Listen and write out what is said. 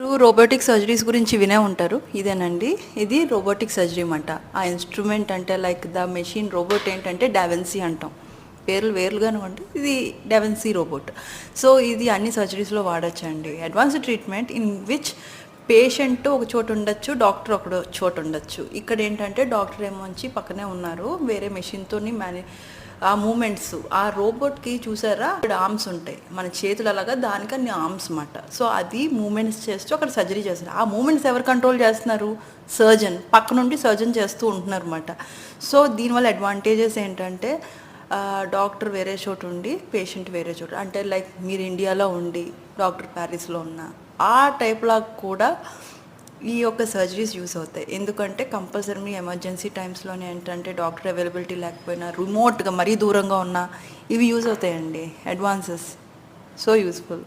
మీరు robotic surgeries గురించి వినే ఉంటారు. ఇదేనండి. ఇది రోబోటిక్ సర్జరీ అంట ఆ ఇన్స్ట్రుమెంట్ అంటే లైక్ ద మెషిన్ రోబోట్ ఏంటంటే డావెన్సీ అంటాం. పేర్లు వేర్లుగానే ఉంటాయి ఇది డెవెన్సీ రోబోట్ సో ఇది అన్ని సర్జరీస్లో వాడచ్చండి. Advanced treatment in which patient ఒక చోటు ఉండొచ్చు డాక్టర్ ఒక చోటు ఉండొచ్చు. ఇక్కడ ఏంటంటే డాక్టర్ ఏమో వచ్చి పక్కనే ఉన్నారు. వేరే మెషిన్తో మేనే ఆ మూమెంట్స్ ఆ రోబోట్కి చూసారా? ఇక్కడ ఆర్మ్స్ ఉంటాయి. మన చేతులు అలాగా దానికి అన్ని ఆర్మ్స్ మాట. సో అది మూమెంట్స్ చేస్తూ అక్కడ సర్జరీ చేస్తారు. ఆ మూమెంట్స్ ఎవరు కంట్రోల్ చేస్తున్నారు? సర్జన్ పక్క నుండి సర్జన్ చేస్తూ ఉంటున్నారు అనమాట సో దీనివల్ల అడ్వాంటేజెస్ ఏంటంటే డాక్టర్ వేరే చోట ఉండి పేషెంట్ వేరే చోట. అంటే లైక్ మీరు ఇండియాలో ఉండి డాక్టర్ ప్యారిస్లో ఉన్న ఆ టైప్లా కూడా ఈ యొక్క సర్జరీస్ యూస్ అవుతాయి. ఎందుకంటే కంపల్సరీ ఎమర్జెన్సీ టైమ్స్లోనే ఏంటంటే డాక్టర్ అవైలబిలిటీ లేకపోయినా రిమోట్గా మరీ దూరంగా ఉన్నా ఇవి యూజ్ అవుతాయండి. Advances so useful